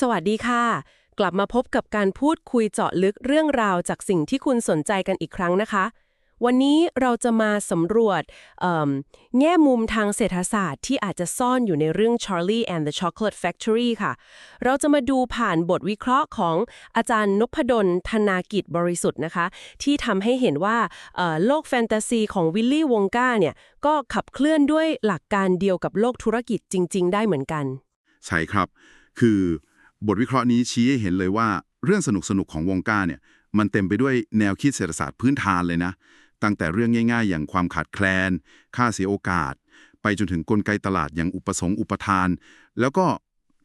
สวัสดีค่ะ กลับมาพบกับการพูดคุยเจาะลึกเรื่องราวจากสิ่งที่คุณสนใจกันอีกครั้งนะคะ วันนี้เราจะมาสำรวจแง่มุมทางเศรษฐศาสตร์ที่อาจจะซ่อนอยู่ในเรื่อง Charlie and the Chocolate Factory ค่ะ เราจะมาดูผ่านบทวิเคราะห์ของอาจารย์นพดลธนากิจบริสุทธิ์นะคะ ที่ทำให้เห็นว่าโลกแฟนตาซีของวิลลี่วงกาเนี่ยก็ขับเคลื่อนด้วยหลักการเดียวกับโลกธุรกิจจริง ๆ ได้เหมือนกัน ใช่ครับ คือ บทวิเคราะห์นี้ชี้ให้เห็นเลยว่าเรื่องสนุกๆของวงการเนี่ยมันเต็มไปด้วยแนวคิดเศรษฐศาสตร์พื้นฐานเลยนะ ตั้งแต่เรื่องง่าย ๆ อย่างความขาดแคลน ค่าเสียโอกาส ไปจนถึงกลไกตลาดอย่างอุปสงค์อุปทาน แล้วก็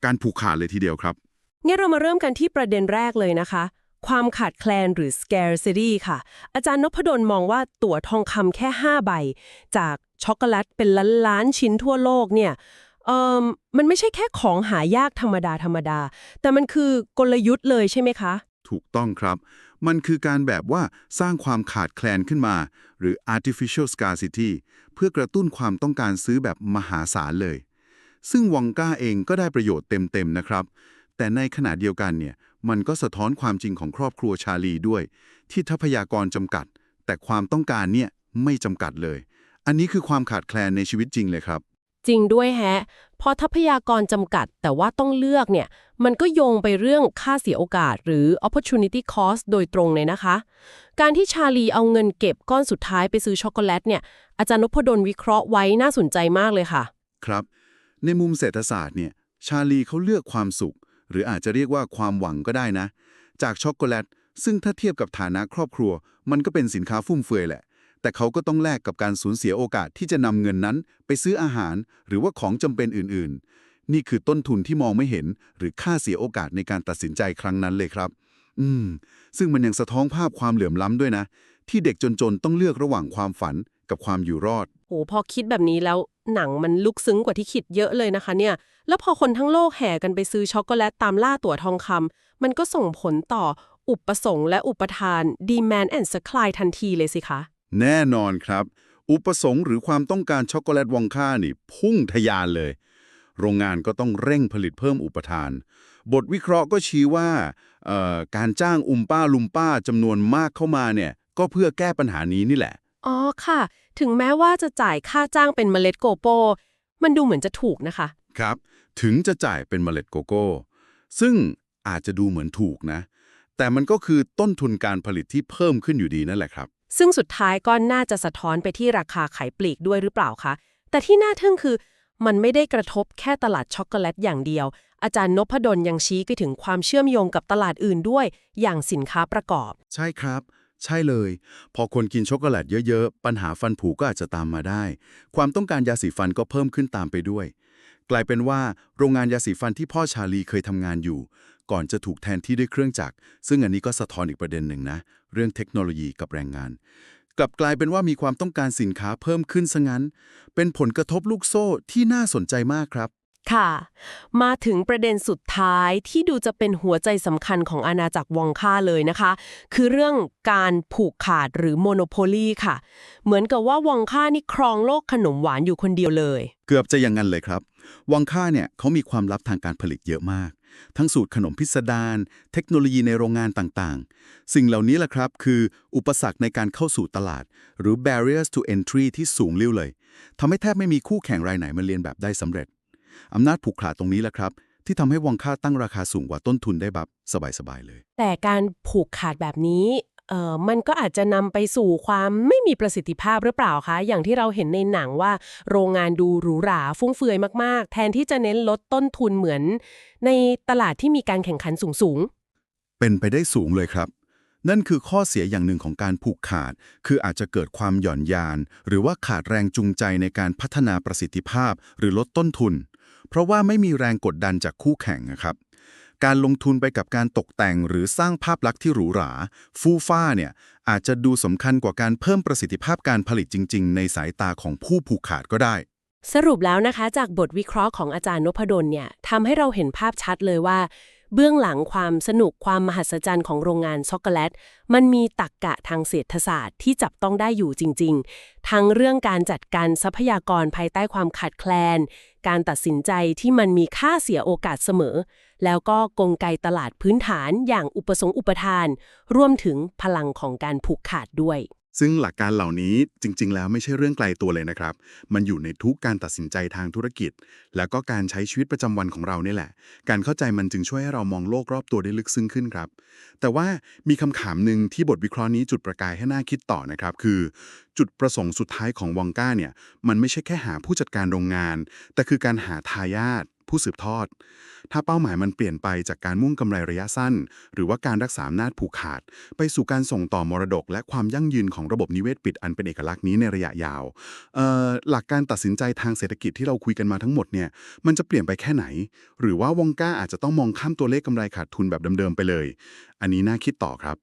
การผูกขาดเลยทีเดียวครับงั้นเรามาเริ่มกันที่ประเด็นแรกเลยนะคะ ความขาดแคลนหรือ scarcity ค่ะ อาจารย์นพดลมองว่าตั๋วทองคำแค่ 5 ใบ จากช็อกโกแลตเป็นล้านล้านๆชิ้นทั่วโลกเนี่ย เอ่อมันไม่ใช่แค่ของหายากธรรมดาธรรมดา แต่มันคือกลยุทธ์เลยใช่ไหมคะ ถูกต้องครับ มันคือการแบบว่าสร้างความขาดแคลนขึ้นมา หรือ artificial scarcity เพื่อกระตุ้นความต้องการซื้อแบบมหาศาลเลย ซึ่งวองก้าเองก็ได้ประโยชน์เต็มๆนะครับ แต่ในขณะเดียวกันเนี่ย มันก็สะท้อนความจริงของครอบครัวชาลีด้วย ที่ทรัพยากรจำกัด แต่ความต้องการเนี่ยไม่จำกัดเลย อันนี้คือความขาดแคลนในชีวิตจริงเลยครับ จริงด้วยแฮะพอทรัพยากรจำกัดแต่ว่าต้องเลือกเนี่ย มันก็โยงไปเรื่องค่าเสียโอกาส หรือ opportunity cost โดยตรงเลยนะคะ การที่ชาลีเอาเงินเก็บก้อนสุดท้ายไปซื้อช็อกโกแลตเนี่ย อาจารย์นพดลวิเคราะห์ไว้น่าสนใจมากเลยค่ะ ครับ ในมุมเศรษฐศาสตร์เนี่ย ชาลีเขาเลือกความสุข หรืออาจจะเรียกว่าความหวังก็ได้นะ จากช็อกโกแลต ซึ่งถ้าเทียบกับฐานะครอบครัว มันก็เป็นสินค้าฟุ่มเฟือยแหละ แต่เขาก็ต้องแลกกับการสูญเสียโอกาสที่จะนำเงินนั้นไปซื้ออาหาร หรือว่าของจำเป็นอื่นๆ นี่คือต้นทุนที่มองไม่เห็น หรือค่าเสียโอกาสในการตัดสินใจครั้งนั้นเลยครับ อืม ซึ่งมันยังสะท้อนภาพความเหลื่อมล้ำด้วยนะ ที่เด็กจนๆต้องเลือกระหว่างความฝันกับความอยู่รอด โห พอคิดแบบนี้แล้วหนังมันลึกซึ้งกว่าที่คิดเยอะเลยนะคะเนี่ย แล้วพอคนทั้งโลกแห่กันไปซื้อช็อกโกแลตตามล่าตั๋วทองคำมันก็ส่งผลต่ออุปสงค์และอุปทาน demand and supply ทันทีเลยสิคะ แน่นอนครับ อุปสงค์หรือความต้องการช็อกโกแลตวองค่านี่ พุ่งทะยานเลย โรงงานก็ต้องเร่งผลิตเพิ่มอุปทาน บทวิเคราะห์ก็ชี้ว่าเอ่อการจ้างอุมป้าลุมป้าจำนวนมากเข้ามาเนี่ย ก็เพื่อแก้ปัญหานี้นี่แหละ อ๋อค่ะ ถึงแม้ว่าจะจ่ายค่าจ้างเป็นเมล็ดโกโป มันดูเหมือนจะถูกนะคะ ครับ ถึงจะจ่ายเป็นเมล็ดโกโก้ ซึ่งอาจจะดูเหมือนถูกนะ แต่มันก็คือต้นทุนการผลิตที่เพิ่มขึ้นอยู่ดีนั่นแหละครับ ซึ่งสุดท้ายก็น่าจะสะท้อนไปที่ราคาขายปลีกด้วยหรือเปล่าคะ แต่ที่น่าทึ่งคือ มันไม่ได้กระทบแค่ตลาดช็อกโกแลตอย่างเดียว อาจารย์นพดลยังชี้ไปถึงความเชื่อมโยงกับตลาดอื่นด้วย อย่างสินค้าประกอบ ใช่ครับ ใช่เลย พอคนกินช็อกโกแลตเยอะๆ ปัญหาฟันผุก็อาจจะตามมาได้ ความต้องการยาสีฟันก็เพิ่มขึ้นตามไปด้วย กลายเป็นว่า โรงงานยาสีฟันที่พ่อชาลีเคยทำงานอยู่ ก่อนจะถูกแทนที่ด้วยเครื่องจักร ซึ่งอันนี้ก็สะท้อนอีกประเด็นหนึ่งนะ เรื่องเทคโนโลยีกับแรงงาน กลับกลายเป็นว่ามีความต้องการสินค้าเพิ่มขึ้นซะงั้น เป็นผลกระทบลูกโซ่ที่น่าสนใจมากครับ ค่ะ มาถึงประเด็นสุดท้ายที่ดูจะเป็นหัวใจสำคัญของอาณาจักรวองค่าเลยนะคะ คือเรื่องการผูกขาดหรือโมโนโพลีค่ะ เหมือนกับว่าวองค่านี่ครองโลกขนมหวานอยู่คนเดียวเลย เกือบจะอย่างนั้นเลยครับ วังค่าเนี่ยเขามีความลับทางการผลิตเยอะมาก ทั้งสูตรขนมพิสดารเทคโนโลยีในโรงงานต่างๆ สิ่งเหล่านี้แหละครับ คืออุปสรรคในการเข้าสู่ตลาด หรือ barriers to entry ที่สูงลิ่วเลยทำให้แทบไม่มีคู่แข่งรายไหนมาเรียนแบบได้สำเร็จอำนาจผูกขาดตรงนี้แหละครับที่ทำให้วังค่าตั้งราคาสูงกว่าต้นทุนได้แบบสบายๆเลย แต่การผูกขาดแบบนี้ เอ่อมันก็อาจจะนำไปสู่ความไม่มีประสิทธิภาพหรือเปล่าคะ อย่างที่เราเห็นในหนังว่า โรงงานดูหรูหราฟุ่มเฟือยมากๆ แทนที่จะเน้นลดต้นทุนเหมือน ในตลาดที่มีการแข่งขันสูงเป็นไปได้สูงเลยครับ นั่นคือข้อเสียอย่างหนึ่งของการผูกขาด คืออาจจะเกิดความหย่อนยาน หรือว่าขาดแรงจูงใจในการพัฒนาประสิทธิภาพ หรือลดต้นทุน เพราะว่าไม่มีแรงกดดันจากคู่แข่งนะครับ การลงทุนไปกับการตกแต่งหรือสร้างภาพลักษณ์ที่หรูหรา ฟูฟ้าเนี่ยอาจจะดูสำคัญกว่าการเพิ่มประสิทธิภาพการผลิตจริง ๆ ในสายตาของผู้ผูกขาดก็ได้ สรุปแล้วนะคะ จากบทวิเคราะห์ของอาจารย์นพดลเนี่ยทำให้เราเห็นภาพชัดเลยว่า เบื้องหลังความสนุกความมหัศจรรย์ของโรงงานช็อกโกแลต มันมีตรกกะทางเศรษฐศาสตร์ที่จับต้องได้อยู่จริง ๆ ทั้งเรื่องการจัดการทรัพยากรภายใต้ความขาดแคลน การตัดสินใจที่มันมีค่าเสียโอกาสเสมอ แล้วก็กลไกตลาดพื้นฐานอย่างอุปสงค์อุปทาน รวมถึงพลังของการผูกขาดด้วย ซึ่งหลักการเหล่านี้จริง ๆ แล้วไม่ใช่เรื่องไกลตัวเลยนะครับ มันอยู่ในทุกการตัดสินใจทางธุรกิจ แล้วก็การใช้ชีวิตประจำวันของเราเนี่ยแหละ การเข้าใจมันจึงช่วยให้เรามองโลกรอบตัวได้ลึกซึ้งขึ้นครับ แต่ว่ามีคำถามหนึ่งที่บทวิเคราะห์นี้จุดประกายให้น่าคิดต่อนะครับ คือ จุดประสงค์สุดท้ายของวองก้าเนี่ยมันไม่ใช่แค่หาผู้จัดการโรงงาน แต่คือการหาทายาท ผู้สืบทอด ถ้าเป้าหมายมันเปลี่ยนไปจากการมุ่งกำไรระยะสั้น หรือว่าการรักษาอำนาจผูกขาด ไปสู่การส่งต่อมรดก และความยั่งยืนของระบบนิเวศปิดอันเป็นเอกลักษณ์นี้ในระยะยาวหลักการตัดสินใจทางเศรษฐกิจที่เราคุยกันมาทั้งหมดเนี่ยมันจะเปลี่ยนไปแค่ไหน หรือว่าวองก้าอาจจะต้องมองข้ามตัวเลขกำไรขาดทุนแบบเดิมๆไปเลย อันนี้น่าคิดต่อครับ